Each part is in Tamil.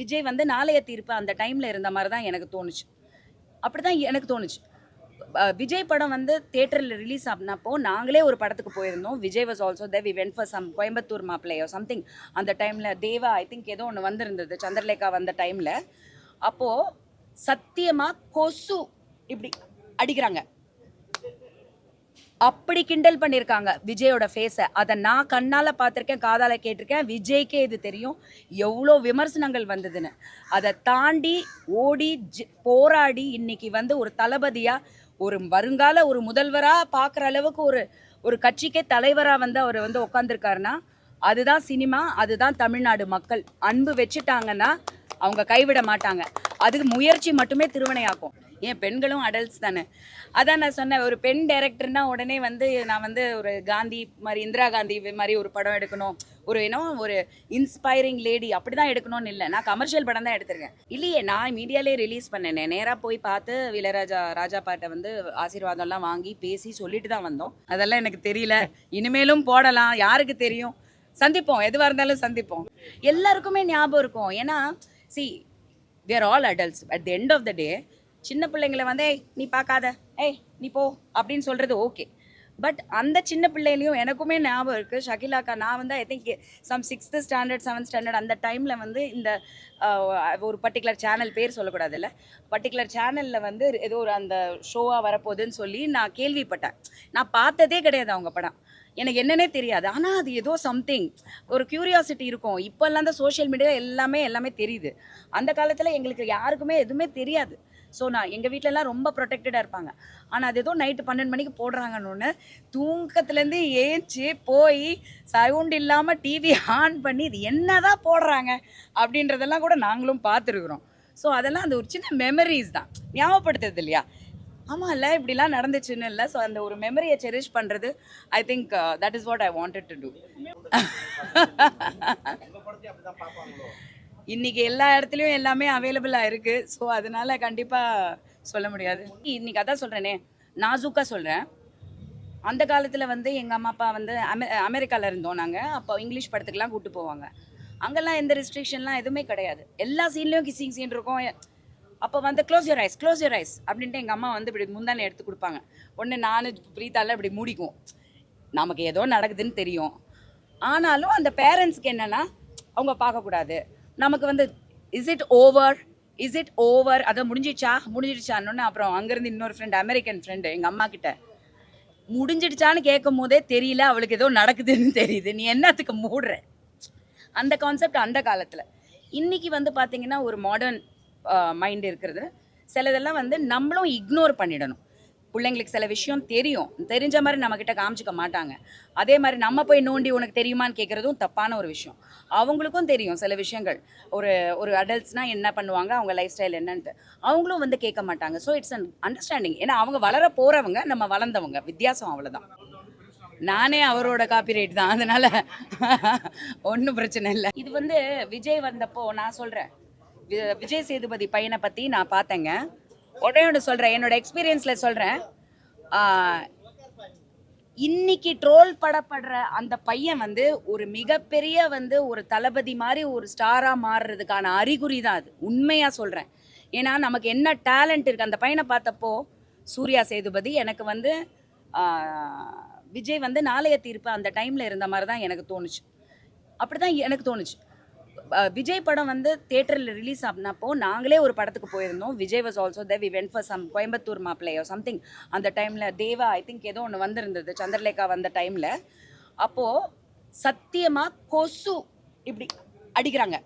விஜய் வந்து நாளைய தீர்ப்பு அந்த டைமில் இருந்த மாதிரி தான் எனக்கு தோணுச்சு. அப்படி தான் எனக்கு தோணுச்சு. விஜய் படம் வந்து தேட்டரில் ரிலீஸ் ஆனப்போ நாங்களே ஒரு படத்துக்கு போயிருந்தோம். Vijay was also they we went for some Coimbatore மாப்பிள்ளையோ something அந்த டைமில் தேவா ஐ திங்க் ஏதோ ஒன்று வந்திருந்தது சந்திரலேகா வந்த டைமில் அப்போது சத்தியமாக கொசு இப்படி அடிக்கிறாங்க. அப்படி கிண்டல் பண்ணியிருக்காங்க விஜயோட ஃபேஸை அதை நான் கண்ணால் பார்த்துருக்கேன் காதால் கேட்டிருக்கேன். விஜய்க்கே இது தெரியும். எவ்வளோ விமர்சனங்கள் வந்ததுன்னு. அதை தாண்டி ஓடி போராடி இன்னைக்கு வந்து ஒரு தளபதியாக ஒரு வருங்கால ஒரு முதல்வராக பார்க்குற அளவுக்கு ஒரு ஒரு கட்சிக்கே தலைவராக வந்து அவர் வந்து உட்காந்துருக்காருன்னா அதுதான் சினிமா அதுதான் தமிழ்நாடு மக்கள். அன்பு வச்சுட்டாங்கன்னா அவங்க கைவிட மாட்டாங்க. அதுக்கு முயற்சி மட்டுமே திருவினையாக்கும் ஏன் பெண்களும் அடல்ட்ஸ் தானே? அதான் நான் சொன்னேன் ஒரு பெண் டைரக்டர்னா உடனே வந்து நான் வந்து ஒரு காந்தி மாதிரி இந்திரா காந்தி மாதிரி ஒரு படம் எடுக்கணும். ஒரு ஏன்னோ ஒரு இன்ஸ்பைரிங் லேடி அப்படி தான் எடுக்கணும்னு இல்லை. நான் கமர்ஷியல் படம் தான் எடுத்திருக்கேன். இல்லையே நான் மீடியாலே ரிலீஸ் பண்ணேனே. நேராக போய் பார்த்து இளையராஜா ராஜா பாட்டை வந்து ஆசீர்வாதம்லாம் வாங்கி பேசி சொல்லிட்டு தான் வந்தோம். அதெல்லாம் எனக்கு தெரியல. இனிமேலும் போடலாம். யாருக்கு தெரியும்? சந்திப்போம். எதுவாக இருந்தாலும் சந்திப்போம். எல்லாருக்குமே ஞாபகம் இருக்கும். ஏன்னா see we all adults at the end of the day சின்ன பிள்ளைங்களை வந்து "ஏய், நீ பார்க்காத. ஏய் நீ போ. அப்படின்னு சொல்கிறது ஓகே. பட் அந்த சின்ன பிள்ளையிலையும் எனக்குமே ஞாபகம் இருக்குது ஷகிலாக்கா நான் வந்து I think some sixth standard seventh standard அந்த டைமில் வந்து இந்த ஒரு பர்டிகுலர் சேனல் பேர் சொல்லக்கூடாதுல்ல. பர்டிகுலர் சேனலில் வந்து ஏதோ ஒரு அந்த ஷோவாக வரப்போகுதுன்னு சொல்லி நான் கேள்விப்பட்டேன். நான் பார்த்ததே கிடையாது அவங்க படம். எனக்கு என்னன்னே தெரியாது. ஆனால் அது ஏதோ சம்திங் ஒரு க்யூரியாசிட்டி இருக்கும். இப்போல்லாம் தான் சோஷியல் மீடியா எல்லாமே எல்லாமே தெரியுது. அந்த காலத்தில் எங்களுக்கு யாருக்குமே எதுவுமே தெரியாது. ஸோ நான் எங்கள் வீட்டிலலாம் ரொம்ப ப்ரொடெக்டடாக இருப்பாங்க. ஆனால் அது ஏதோ நைட்டு பன்னெண்டு மணிக்கு போடுறாங்கன்னு தூக்கத்துலேருந்து ஏஞ்சி போய் சவுண்ட் இல்லாமல் டிவி ஆன் பண்ணி இது என்ன தான் போடுறாங்க அப்படின்றதெல்லாம் கூட நாங்களும் பார்த்துருக்குறோம். ஸோ அதெல்லாம் அந்த ஒரு சின்ன மெமரிஸ் தான். ஞாபகப்படுத்துறது இல்லையா? ஆமாம் இல்லை இப்படிலாம் நடந்துச்சுன்னு இல்லை. ஸோ அந்த ஒரு மெமரியை செரிஷ் பண்ணுறது I think that is what I wanted to do இன்னைக்கு எல்லா இடத்துலையும் எல்லாமே அவைலபிளாக இருக்குது ஸோ அதனால கண்டிப்பாக சொல்ல முடியாது. இன்னைக்கு அதான் சொல்கிறேனே நாசூக்காக சொல்கிறேன் அந்த காலத்தில் வந்து எங்கள் அம்மா அப்பா வந்து அமெ அமெரிக்காவில் இருந்தோம் நாங்கள் அப்போ இங்கிலீஷ் படத்துக்கெலாம் கூப்பிட்டு போவாங்க. அங்கெல்லாம் எந்த ரெஸ்ட்ரிக்ஷன்லாம் எதுவுமே கிடையாது. எல்லா சீன்லேயும் கிசிங் சீன் இருக்கும். அப்போ வந்து close your eyes close your eyes அப்படின்ட்டு எங்கள் அம்மா வந்து இப்படி முந்தானே எடுத்து கொடுப்பாங்க. ஒன்று நான் பிரீத்தால இப்படி மூடிக்கும் நமக்கு ஏதோ நடக்குதுன்னு தெரியும். ஆனாலும் அந்த பேரண்ட்ஸ்க்கு என்னென்னா அவங்க பார்க்கக்கூடாது. நமக்கு வந்து is it over is it over அதை முடிஞ்சிடுச்சா? முடிஞ்சிடுச்சான்னு அப்புறம் அங்கேருந்து இன்னொரு ஃப்ரெண்ட் அமெரிக்கன் ஃப்ரெண்டு எங்கள் அம்மா கிட்ட. முடிஞ்சிடுச்சான்னு கேட்கும் போதே தெரியல அவளுக்கு ஏதோ நடக்குதுன்னு தெரியுது. நீ என்னத்துக்கு மூடுற? அந்த கான்செப்ட் அந்த காலத்தில். இன்றைக்கி வந்து பார்த்திங்கன்னா ஒரு மாடர்ன் மைண்ட் இருக்கிறது. சிலதெல்லாம் வந்து நம்மளும் இக்னோர் பண்ணிடணும். பிள்ளைங்களுக்கு சில விஷயம் தெரியும். தெரிஞ்ச மாதிரி நம்மக்கிட்ட காமிச்சிக்க மாட்டாங்க. அதே மாதிரி நம்ம போய் நோண்டி உனக்கு தெரியுமான்னு கேட்குறதும் தப்பான ஒரு விஷயம். அவங்களுக்கும் தெரியும் சில விஷயங்கள். ஒரு ஒரு அடல்ட்ஸ்னால் என்ன பண்ணுவாங்க? அவங்க லைஃப் ஸ்டைல் என்னன்ட்டு. அவங்களும் வந்து கேட்க மாட்டாங்க. ஸோ இட்ஸ் அன் அண்டர்ஸ்டாண்டிங் ஏன்னா அவங்க வளர போகிறவங்க நம்ம வளர்ந்தவங்க. வித்தியாசம் அவ்வளோதான் நானே அவரோட காப்பிரைட் தான். அதனால ஒன்றும் பிரச்சனை இல்லை. இது வந்து விஜய் வந்தப்போ நான் சொல்கிறேன் விஜய் சேதுபதி பையனை பற்றி நான் பார்த்தேங்க. உடனே ஒன்று சொல்கிறேன் என்னோட எக்ஸ்பீரியன்ஸில் சொல்கிறேன் இன்னைக்கு ட்ரோல் படப்படுற அந்த பையன் வந்து ஒரு மிகப்பெரிய வந்து ஒரு தளபதி மாதிரி ஒரு ஸ்டாராக மாறுறதுக்கான அறிகுறி தான் அது. உண்மையாக சொல்கிறேன் ஏன்னா நமக்கு என்ன டேலண்ட் இருக்குது அந்த பையனை பார்த்தப்போ சூர்யா சேதுபதி எனக்கு வந்து விஜய் வந்து நாளைய தீர்ப்பு அந்த டைமில் இருந்த மாதிரி தான் எனக்கு தோணுச்சு. அப்படி தான் எனக்கு தோணுச்சு. விஜய் படம் வந்து தேட்டரில் ரிலீஸ் ஆனப்போ நாங்களே ஒரு படத்துக்கு போயிருந்தோம். Vijay was also they we went for some Coimbatore மாப்பிள்ளையோ something அந்த டைமில் தேவா ஐ திங்க் ஏதோ ஒன்று வந்திருந்தது. சந்திரலேகா வந்த டைமில் அப்போது சத்தியமாக கொசு இப்படி அடிக்கிறாங்க.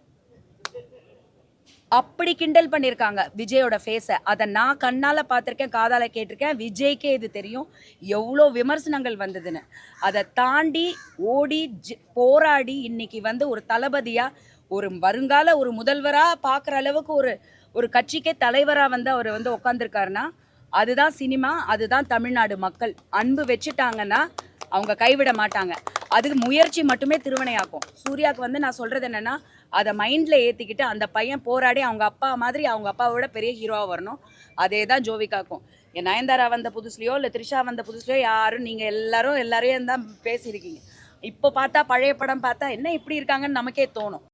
அப்படி கிண்டல் பண்ணியிருக்காங்க விஜயோட ஃபேஸை அதை நான் கண்ணால் பார்த்துருக்கேன் காதால் கேட்டிருக்கேன். விஜய்க்கே இது தெரியும். எவ்வளோ விமர்சனங்கள் வந்ததுன்னு. அதை தாண்டி ஓடி ஜி போராடி இன்னைக்கு வந்து ஒரு தளபதியாக ஒரு வருங்கால ஒரு முதல்வராக பார்க்குற அளவுக்கு ஒரு ஒரு கட்சிக்கே தலைவராக வந்து அவர் வந்து உட்காந்துருக்காருன்னா அதுதான் சினிமா அதுதான் தமிழ்நாடு மக்கள். அன்பு வச்சுட்டாங்கன்னா அவங்க கைவிட மாட்டாங்க. அதுக்கு முயற்சி மட்டுமே திருவினையாக்கும் சூர்யாவுக்கு வந்து நான் சொல்கிறது என்னென்னா அதை மைண்டில் ஏற்றிக்கிட்டு அந்த பையன் போராடி அவங்க அப்பா மாதிரி அவங்க அப்பாவோட பெரிய ஹீரோவாக வரணும். அதே தான் ஜோவிகாக்கும். என் நயன்தாரா வந்த புதுசுலையோ இல்லை த்ரிஷா வந்த புதுசுலையோ யாரும் நீங்கள் எல்லாரும் எல்லாரையும் தான் பேசியிருக்கீங்க. இப்போ பார்த்தா பழைய படம் பார்த்தா என்ன இப்படி இருக்காங்கன்னு நமக்கே தோணும்.